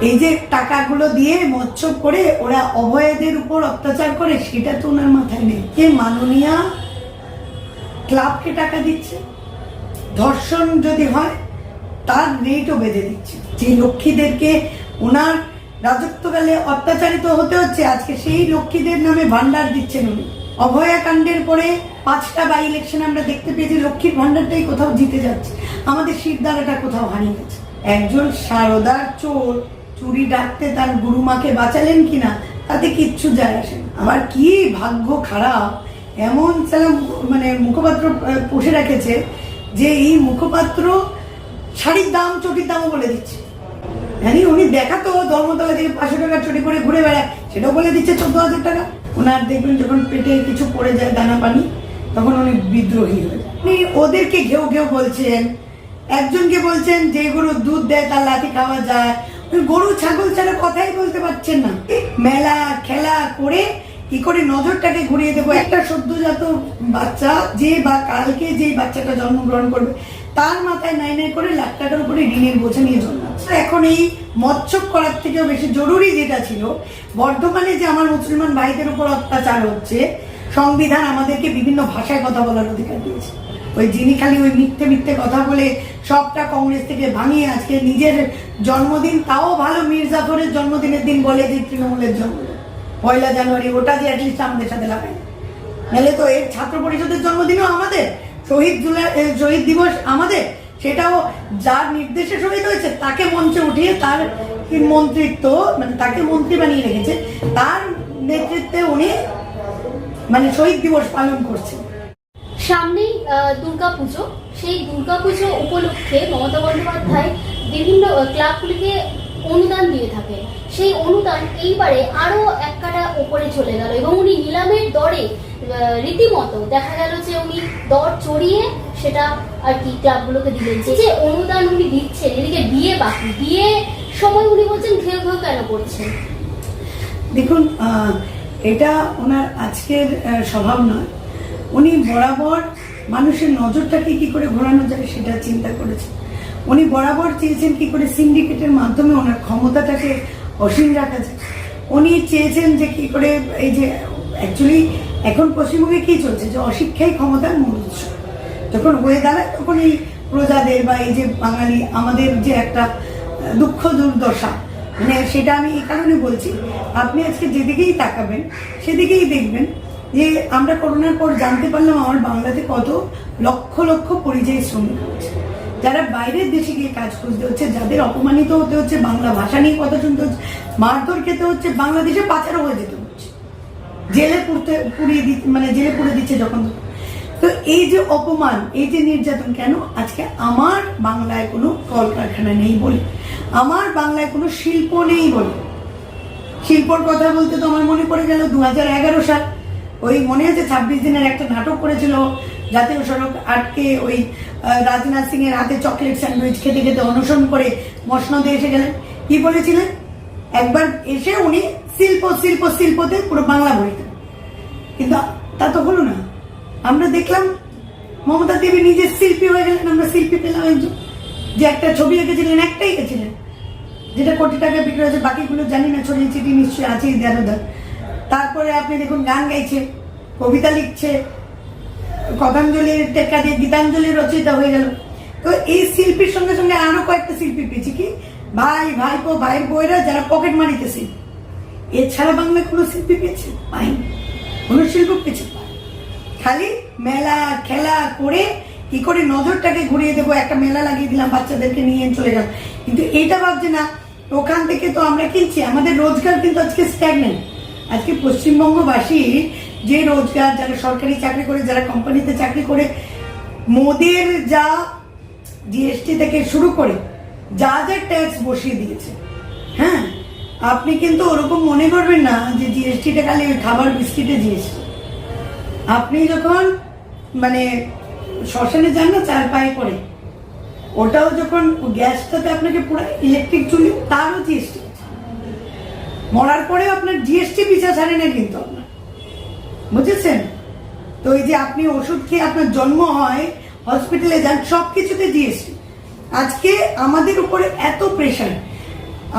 এই যে টাকাগুলো দিয়ে মৎস্য করে ওরা অভয়দের উপর অত্যাচার করে, সেটা তো ওনার মাথায় নেই। কে মাননীয়া ক্লাবকে টাকা দিচ্ছে? ধর্ষণ যদি হয়, তার রেটও বেঁধে দিচ্ছে। যে লক্ষ্মীদেরকে ওনার রাজত্বকালে অত্যাচারিত হতে হচ্ছে, আজকে সেই লক্ষ্মীদের নামে ভান্ডার দিচ্ছেন উনি। অভয়াকাণ্ডের পরে পাঁচটা বাই ইলেকশন আমরা দেখতে পেয়েছি, লক্ষ্মীর ভান্ডারটাই কোথাও জিতে যাচ্ছে। আমাদের শিরদারাটা কোথাও হারিয়ে গেছে। একজন সারদার চোর চুরি ডাকতে তার গুরুমাকে বাঁচালেন কিনা তাতে কিচ্ছু যায় আসে না। আবার কি ভাগ্য খারাপ, এমন সালা মানে মুখপাত্র পুষে রেখেছে যে এই মুখপাত্র শাড়ির দাম, চটির দামও বলে দিচ্ছে। জানি, উনি দেখাতো ধর্মতলা থেকে পাঁচশো টাকা চটি করে ঘুরে বেড়ায়, সেটাও বলে দিচ্ছে চোদ্দ হাজার টাকা। ওনার দেখবেন যখন পেটে কিছু পড়ে যায় দানা পানি, তখন উনি বিদ্রোহী হয়ে যায়। উনি ওদেরকে ঘেউ ঘেউ বলছেন, একজনকে বলছেন যে দুধ দেয়, তার লাঠি খাওয়া যায় গরু, ছাগল ছাড়া কথাই বলতে পারছেন না। মেলা খেলা করে কি করে নজরটাকে ঘুরিয়ে দেবো? একটা সদ্যজাত বাচ্চা যে বা কালকে যে বাচ্চাটা জন্মগ্রহণ করবে, তার মাথায় নাই নাই করে লাখ টাকার উপরে ঋণের বোঝা নিয়ে জন্মাচ্ছে এখন এই মৎস্য করার থেকেও বেশি জরুরি যেটা ছিল, বর্ধমানে যে আমার মুসলমান ভাইদের উপর অত্যাচার হচ্ছে, সংবিধান আমাদেরকে বিভিন্ন ভাষায় কথা বলার অধিকার দিয়েছে। ওই যিনি খালি ওই মিথ্যে মিথ্যে কথা বলে সবটা কংগ্রেস থেকে ভাঙিয়ে আজকে নিজের জন্মদিন, তাও ভালো মীর জাফরের জন্মদিনের দিন বলে যে তৃণমূলের জন্মদিন পয়লা জানুয়ারি, ওটা যে অ্যাটলিস্ট আমাদের সাথে লাগায় নাহলে তো এর ছাত্র পরিষদের জন্মদিনও আমাদের, শহীদ জুলাই শহীদ দিবস আমাদের, সেটাও যার নির্দেশে শহীদ হয়েছে, তাকে মঞ্চে উঠিয়ে তার মন্ত্রিত্ব মানে তাকে মন্ত্রী বানিয়ে রেখেছে, তার নেতৃত্বে উনি মানে শহীদ দিবস পালন করছেন। সামনেই আহ, দুর্গাপুজো। সেই দুর্গাপুজো উপলক্ষে মমতা বন্দ্যোপাধ্যায় বিভিন্ন ক্লাবগুলিকে অনুদান দিয়ে থাকে। সেই অনুদান এইবারে আরও এক কাটা উপরে চলে গেল এবং উনি নিলামের দরে রীতিমতো দেখা গেল যে উনি দর চড়িয়ে সেটা আর কি ক্লাবগুলোকে দিলেন। যে অনুদান উনি দিচ্ছেন এদিকে বিয়ে বাকি। বিয়ে সময় উনি বলছেন ঘেউ ঘেউ কেন করছেন? দেখুন এটা ওনার আজকের স্বভাব নয়। উনি বরাবর মানুষের নজরটাকে কি করে ঘোরানো যায় সেটা চিন্তা করেছেন। উনি বরাবর চেয়েছেন কি করে সিন্ডিকেটের মাধ্যমে ওনার ক্ষমতাটাকে অসীম রাখা যায়। উনি চেয়েছেন যে কি করে এই যে অ্যাকচুয়ালি এখন পশ্চিমবঙ্গে কি চলছে? যে অশিক্ষাই ক্ষমতার মূল উৎস। যখন হয়ে দাঁড়ায় তখন এই প্রজাদের বা এই যে বাঙালি, আমাদের যে একটা দুঃখ দুর্দশা মানে সেটা আমি এই কারণে বলছি। আপনি আজকে যেদিকেই তাকাবেন, সেদিকেই দেখবেন যে আমরা করোনার পর জানতে পারলাম আমার বাংলাতে কত লক্ষ লক্ষ পরিযায়ী শ্রমিক হচ্ছে। যারা বাইরের দেশে গিয়ে কাজ খুঁজতে হচ্ছে, যাদের অপমানিত হতে হচ্ছে, বাংলা ভাষা নিয়ে কথা শুনতে হচ্ছে, মারধর খেতে হচ্ছে, বাংলাদেশে পাচারও হয়ে যেতে হচ্ছে। জেলে পুড়তে, পুড়িয়ে দিচ্ছে মানে জেলে পুড়ে দিচ্ছে যখন। তো এই যে অপমান, এই যে নির্যাতন, কেন আজকে আমার বাংলায় কোনো কলকারখানা নেই বলে? আমার বাংলায় কোনো শিল্প নেই বলে? শিল্পর কথা বলতে তো আমার মনে পড়ে গেল দু হাজার এগারো সাল। ওই মনে আছে ছাব্বিশ দিনের একটা নাটক করেছিল, জাতীয় সড়ক আটকে ওই রাজনাথ সিং এর হাতে চকলেট স্যান্ডউইচ খেতে খেতে অনশন করে মসনদে এসে গেলেন। কি বলেছিলেন? একবার এসে উনি শিল্প শিল্প, শিল্পতে পুরো বাংলা দেন। কিন্তু তা তো হলো না। আমরা দেখলাম মমতা দেবী নিজে শিল্পী হয়ে গেলেন, আমরা শিল্পী পেলাম একজন। যে একটা ছবি এঁকেছিলেন, একটাই এঁকেছিলেন। যেটা কোটি টাকা বিক্রি হয়েছে, বাকিগুলো জানি না, ছড়িয়ে ছিটিয়ে নিশ্চয়ই আছে ইধার উধার তারপরে আপনি দেখুন গান গাইছে, কবিতা লিখছে কথাঞ্জলির টেক্কা দিয়ে গীতাঞ্জলির রচয়িতা হয়ে গেল। তো এই শিল্পীর সঙ্গে সঙ্গে আরও কয়েকটা শিল্পী পেয়েছি কি? ভাই ভাই ভাইপো ভাই বইরা যারা পকেট মারিতেছে। এছাড়া বাংলায় কোনো শিল্পী পেয়েছে? পাইনি কোনো শিল্প পেয়েছে? খালি মেলা, খেলা করে কি করে নজরটাকে ঘুরিয়ে দেবো, একটা মেলা লাগিয়ে দিলাম, বাচ্চাদেরকে নিয়ে চলে গেল। কিন্তু এটা ভাবছে না, ওখান থেকে তো আমরা কিনছি, আমাদের রোজগার কিন্তু আজকে স্ট্যাগনেন্ট আজকে পশ্চিমবঙ্গবাসী যে রোজগার, যারা সরকারি চাকরি করে, যারা কোম্পানিতে চাকরি করে, মোদের যা জিএসটি থেকে শুরু করে, যা যা ট্যাক্স বসিয়ে দিয়েছে হ্যাঁ? আপনি কিন্তু ওরকম মনে করবেন না যে জিএসটিটা খালি ওই খাবার বিস্কিটে জিএসটি আপনি যখন মানে শ্মশানে যান না চার পায়ে করে ওটাও যখন গ্যাসটাতে আপনাকে পুরো ইলেকট্রিক চুলি, তারও জিএসটি মরার পরেও আপনার জিএসটি পিছা ছাড়ে না কিন্তু আপনার। বুঝেছেন? তো এই যে আপনি ওষুধ খেয়ে আপনার জন্ম হয় হসপিটালে যান সব কিছুতে জিএসটি আজকে আমাদের উপরে এত প্রেশার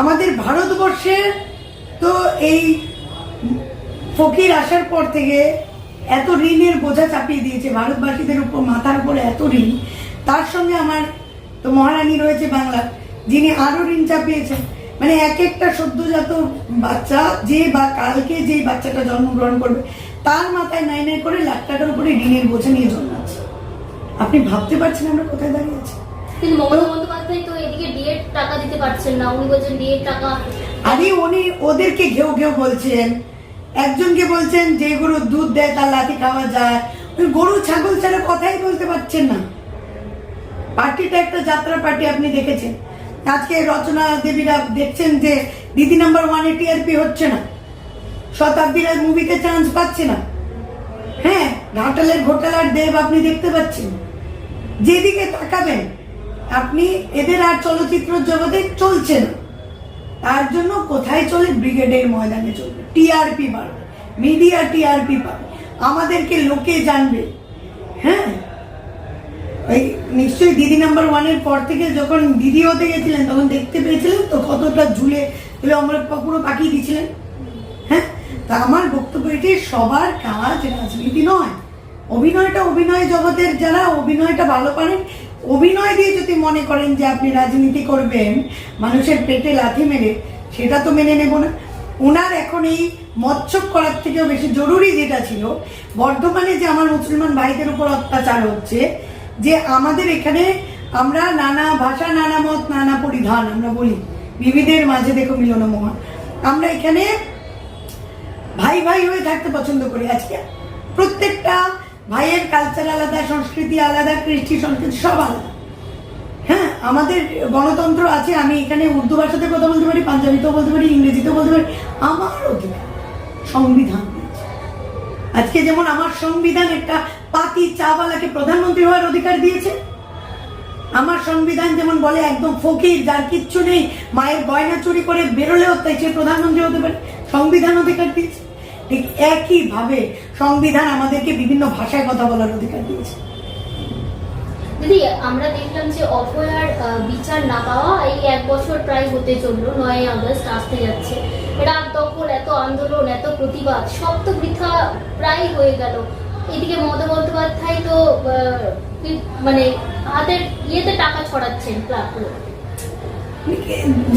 আমাদের ভারতবর্ষের তো এই ফকির আসার পর থেকে এত ঋণের বোঝা চাপিয়ে দিয়েছে, ভারতবাসীদের উপর, মাথার উপরে এত ঋণ। তার সঙ্গে আমার তো মহারানী রয়েছে বাংলা যিনি আরও ঋণ চাপিয়েছেন। মানে এক একটা সদ্যজাত বাচ্চা যে বা কালকে যে বাচ্চাটা জন্মগ্রহণ করবে তার মাথায় নাই নাই করে লাখ টাকার উপরে ঋণের বোঝা নিয়ে জন্মাচ্ছে। আপনি ভাবতে পারছেন আমরা কোথায় দাঁড়িয়ে আছি কিন্তু মমতা বন্দ্যোপাধ্যায় তো এদিকে ডিএড টাকা দিতে পারছেন না। উনি বলছেন ডিএড টাকা আরে উনি ওদেরকে ঘেউ ঘেউ বলছেন। একজনকে বলছেন যে গরু দুধ দেয় তার খাওয়া যায়। গরু ছাগল ছাড়া কথাই বলতে পারছেন না। পার্টিটা একটা যাত্রা পার্টি আপনি দেখেছেন। আজকে রচনা দেবীরা দেখছেন যে দিদি নাম্বার ওয়ানে টিআরপি হচ্ছে না। শতাব্দীরা মুভিতে চান্স পাচ্ছে না। হ্যাঁ ঘাটালের ঘোটালার দেব আপনি দেখতে পাচ্ছেন। যেদিকে তাকাবেন, আপনি এদের আর চলচ্চিত্র জগতে চলছে না। তার জন্য কোথায় চলে? ব্রিগেডের ময়দানে চলবে। টিআরপি বাড়বে। মিডিয়া টিআরপি পাবে। আমাদেরকে লোকে জানবে। হ্যাঁ ওই নিশ্চয়ই দিদি নাম্বার ওয়ানের পর থেকে যখন দিদি হতে গেছিলেন, তখন দেখতে পেয়েছিলেন তো কতটা ঝুলে তুলে আমরা পুরো পাকিয়ে দিয়েছিলেন। হ্যাঁ? তা আমার বক্তব্য এটি, সবার কাজ রাজনীতি নয়। অভিনয়টা অভিনয় জগতের যারা, অভিনয়টা ভালো পারেন। অভিনয় দিয়ে যদি মনে করেন যে আপনি রাজনীতি করবেন, মানুষের পেটে লাথি মেরে, সেটা তো মেনে নেব না। ওনার এখন এই মৎস্য করার থেকেও বেশি জরুরি যেটা ছিল, বর্ধমানে যে আমার মুসলমান ভাইদের উপর অত্যাচার হচ্ছে যে আমাদের এখানে আমরা নানা ভাষা, নানা মত, নানা পরিধান, আমরা বলি। বিবিধের মাঝে দেখো মিলন মহা আমরা এখানে ভাই ভাই হয়ে থাকতে পছন্দ করি। আজকে প্রত্যেকটা ভাইয়ের কালচার আলাদা, সংস্কৃতি আলাদা, কৃষ্টি সংস্কৃতি সব আলাদা। হ্যাঁ আমাদের গণতন্ত্র আছে, আমি এখানে উর্দু ভাষাতে কথা বলতে পারি, পাঞ্জাবিতেও বলতে পারি, ইংরেজিতেও বলতে পারি। আমার অধিকার সংবিধান। আজকে যেমন আমার সংবিধান একটা পাতি চাওয়ালাকে প্রধানমন্ত্রী হওয়ার অধিকার দিয়েছে। আমার সংবিধান যেমন বলে একদম ফকির, যার কিচ্ছু নেই, মায়ের গয়না চুরি করে বেরোলেও তাই সে প্রধানমন্ত্রী হতে পারে। সংবিধান অধিকার দিয়েছে। ঠিক একই ভাবে সংবিধান আমাদেরকে বিভিন্ন ভাষায় কথা বলার অধিকার দিয়েছে। দিদি, আমরা দেখলাম যে অভয়ার বিচার না পাওয়া এই এক বছর প্রায় হতে চলল নয় আগস্ট আসতে যাচ্ছে। রাত দখল, এত আন্দোলন, এত প্রতিবাদ, সব তো বৃথা প্রায় হয়ে গেল। এদিকে মমতা বন্দ্যোপাধ্যায় তো মানে হাতের ইয়েতে টাকা ছড়াচ্ছেন ক্লাবগুলো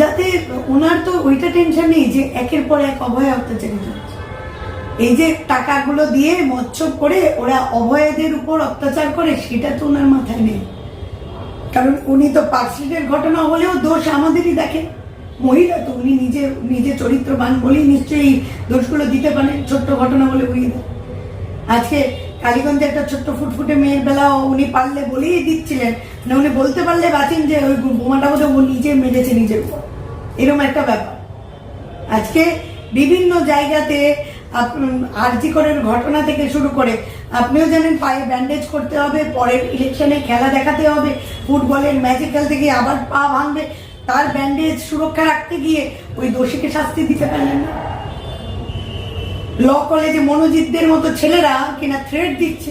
যাতে ওনার তো ওইটা টেনশন নেই যে একের পর এক অভয় অত্যাচারিত হচ্ছে। এই যে টাকাগুলো দিয়ে মৎস্য করে ওরা অভয়দের উপর অত্যাচার করে, সেটা তো ওনার মাথায় নেই। কারণ উনি তো পার্কস্ট্রিটের ঘটনা হলেও দোষ আমাদেরই দেখেন মহিলা তো উনি নিজে নিজে চরিত্রবান বলেই নিশ্চয়ই দোষগুলো দিতে পারেন, ছোট্ট ঘটনা বলে উড়িয়ে দেন। আজকে কালীগঞ্জে একটা ছোট্ট ফুটফুটে মেয়ের বেলা উনি পারলে বলেই দিচ্ছিলেন। মানে উনি বলতে পারলে বাঁচেন যে ওই বোমাটা বোধ ও নিজে মেরেছে নিজের উপর। এরকম একটা ব্যাপার। আজকে বিভিন্ন জায়গাতে আরজিকরের ঘটনা থেকে শুরু করে আপনিও জানেন পায়ে ব্যান্ডেজ করতে হবে, পরের ইলেকশনে খেলা দেখাতে হবে, ফুটবলের ম্যাচে খেলতে গিয়ে আবার পা ভাঙবে, তার ব্যান্ডেজ সুরক্ষা রাখতে গিয়ে ওই দোষীকে শাস্তি দিতে পারলেন না। ল কলেজে মনোজিতদের মতো ছেলেরা কিনা থ্রেড দিচ্ছে।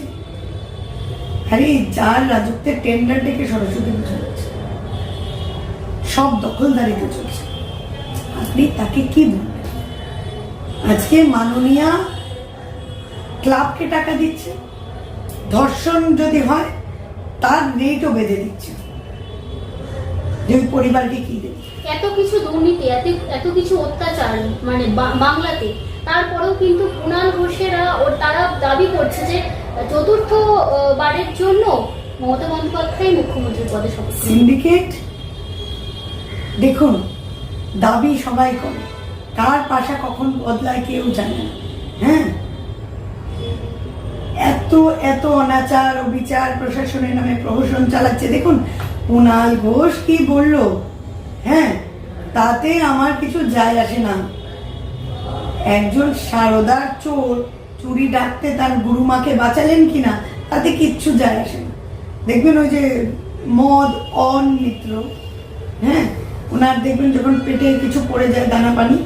আরে যার রাজত্বের টেন্ডার ডেকে সরস্বতী পুজো হচ্ছে। সব দখলদারিতে চলছে। আপনি তাকে কি বলবেন? আজকে মাননীয়া ক্লাবকে টাকা দিচ্ছে? ধর্ষণ যদি হয়, তার রেটও বেঁধে দিচ্ছে। যে পরিবারকে কি দেবে? এত কিছু দুর্নীতি, এত এত কিছু অত্যাচার মানে বাংলাতে তারপরেও কিন্তু কুণাল ঘোষেরা ও তারা দাবি করছে যে চতুর্থ বারের জন্য মমতা বন্দ্যোপাধ্যায় মুখ্যমন্ত্রীর পদে শপথ সিন্ডিকেট দেখুন, দাবি সবাই করে। কার পাশা কখন বদলায় কেউ জানে না। হ্যাঁ? এত এত অনাচার বিচার প্রশাসনের নামে প্রহসন চালাচ্ছে। দেখুন কুণাল ঘোষ কি বলল? হ্যাঁ? তাতে আমার কিছু যায় আসে না। একজন সারদার চোর চুরি ডাকতে তার গুরুমাকে বাঁচালেন কিনা তাতে কিচ্ছু যায় আসে না। দেখবেন ওই যে মদ, অন মিত্র হ্যাঁ? ওনার দেখবেন যখন পেটে কিছু পড়ে যায় দানা পানি,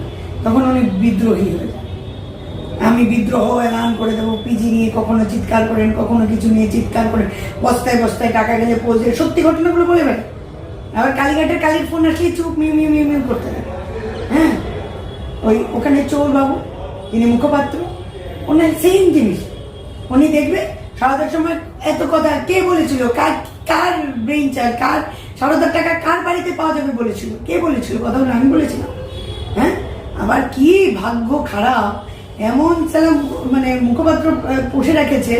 তখন উনি বিদ্রোহী হয়ে যায়। আমি বিদ্রোহ এলান করে দেবো, পিজি নিয়ে কখনো চিৎকার করেন, কখনো কিছু নিয়ে চিৎকার করেন। বস্তায় বস্তায় টাকা গেলে পৌঁছে সত্যি ঘটনাগুলো বলে বেড়ায়। আবার কালীঘাটের কালীর ফোন আসলে চুপ, মিউ মিউ মিউ মিউ করতে থাকে। ওই ওখানে চোর বাবু তিনি মুখপাত্র, ওনার সেম জিনিস। উনি দেখবে, সারদার সময় এত কথা কে বলেছিল? কার কার ব্রেইন চার কার, সারদার টাকা কার বাড়িতে পাওয়া যাবে বলেছিল? কে বলেছিল? কথাগুলো আমি বলেছিলাম। হ্যাঁ? আবার কি ভাগ্য খারাপ, এমন সালাম মানে মুখপাত্র পুষে রেখেছে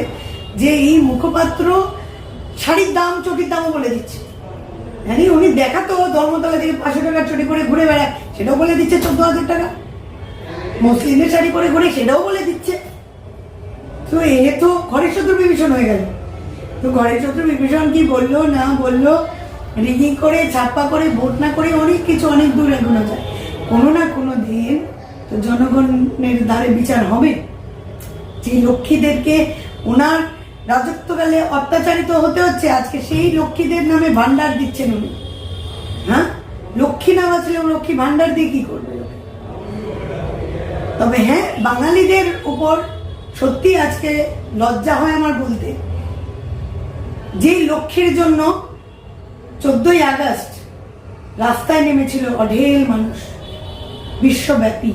যে এই মুখপাত্র শাড়ির দাম চটির দামও বলে দিচ্ছে। জানি, উনি দেখাতো ধর্মতলা থেকে পাঁচশো টাকা চুরি করে ঘুরে বেড়ায়, সেটাও বলে দিচ্ছে চোদ্দ হাজার টাকা। মুসলিমের শাড়ি পরে ঘুরে সেটাও বলে দিচ্ছে। তো এ তো ঘরের শত্রু বিভীষণ হয়ে গেল। তো ঘরের শত্রু বিভীষণ কি বলল, না বলল? রিগিং করে, ছাপ্পা করে, ভোট না করে অনেক কিছু অনেক দূর এগোনো যায়। কোনো না কোনো দিন তো জনগণের দ্বারে বিচার হবে। যে লক্ষ্মীদেরকে ওনার রাজত্বকালে অত্যাচারিত হতে হচ্ছে, আজকে সেই লক্ষ্মীদের নামে ভান্ডার দিচ্ছেন উনি। হ্যাঁ? লক্ষ্মী নাম আসলে লক্ষ্মী ভান্ডার দিয়ে কি করবে? তবে হ্যাঁ বাঙালিদের উপর সত্যি আজকে লজ্জা হয় আমার বলতে। যে লক্ষ্যের জন্য চোদ্দই আগস্ট রাস্তায় নেমেছিল অঢেল মানুষ, বিশ্বব্যাপী।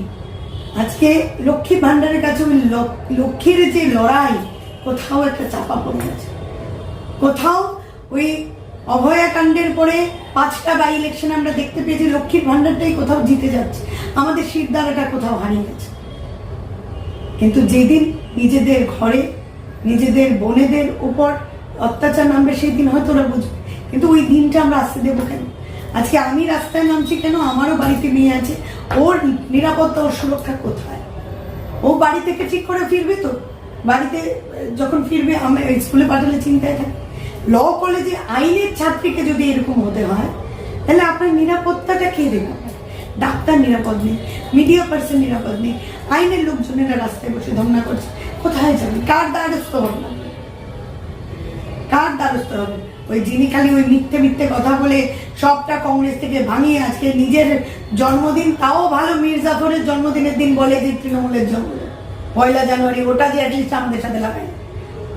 আজকে লক্ষ্মী ভান্ডারের কাছে ওই লক- লক্ষ্মীর যে লড়াই, কোথাও একটা চাপা পড়ে গেছে। কোথাও ওই অভয়াকাণ্ডের পরে পাঁচটা বাই ইলেকশন আমরা দেখতে পেয়েছি, লক্ষ্মীর ভান্ডারটাই কোথাও জিতে যাচ্ছে। আমাদের শিরদাঁড়াটা কোথাও হারিয়ে গেছে। কিন্তু যেদিন নিজেদের ঘরে, নিজেদের বোনেদের উপর অত্যাচার নামবে সেই দিন হয়তো ওরা বুঝবে। কিন্তু ওই দিনটা আমরা আসতে দেবো কেন? আজকে আমি রাস্তায় নামছি কেন? আমারও বাড়িতে মেয়ে আছে। ওর নিরাপত্তা, ওর সুরক্ষা কোথায়? ও বাড়ি থেকে ঠিক করে ফিরবে তো? বাড়িতে যখন ফিরবে, আমি স্কুলে পাঠালে চিন্তায় থাকে ল কলেজে আইনের ছাত্রীকে যদি এরকম হতে হয়, তাহলে আপনার নিরাপত্তাটা কে দেবে? ডাক্তার নিরাপদ নেই মিডিয়া পার্সন নিরাপদ নেই, আইনের লোকজনেরা রাস্তায় বসে ধর্ণা করছে। কোথায় যাবে? কার দ্বারস্থ হবে? না কার দ্বারস্থ হবে? ওই যিনি খালি ওই মিথ্যে মিথ্যে কথা বলে সবটা কংগ্রেস থেকে ভাঙিয়ে আজকে নিজের জন্মদিন, তাও ভালো মীর জাফরের জন্মদিনের দিন বলে যে তৃণমূলের জন্মদিন। পয়লা জানুয়ারি ওটা যে অ্যাটলিস্ট আমাদের সাথে লাগায়।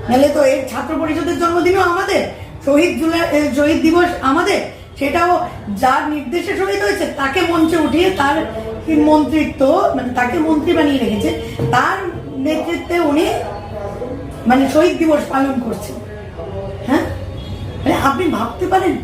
নাহলে তো এই ছাত্র পরিষদের জন্মদিনও আমাদের। শহীদ জুলাই শহীদ দিবস আমাদের। সেটাও যার নির্দেশে শহীদ হয়েছে, তাকে মঞ্চে উঠিয়ে তার মন্ত্রিত্ব মানে তাকে মন্ত্রী বানিয়ে রেখেছে, তার নেতৃত্বে উনি মানে শহীদ দিবস পালন করছেন। হ্যাঁ? মানে আপনি ভাবতে পারেন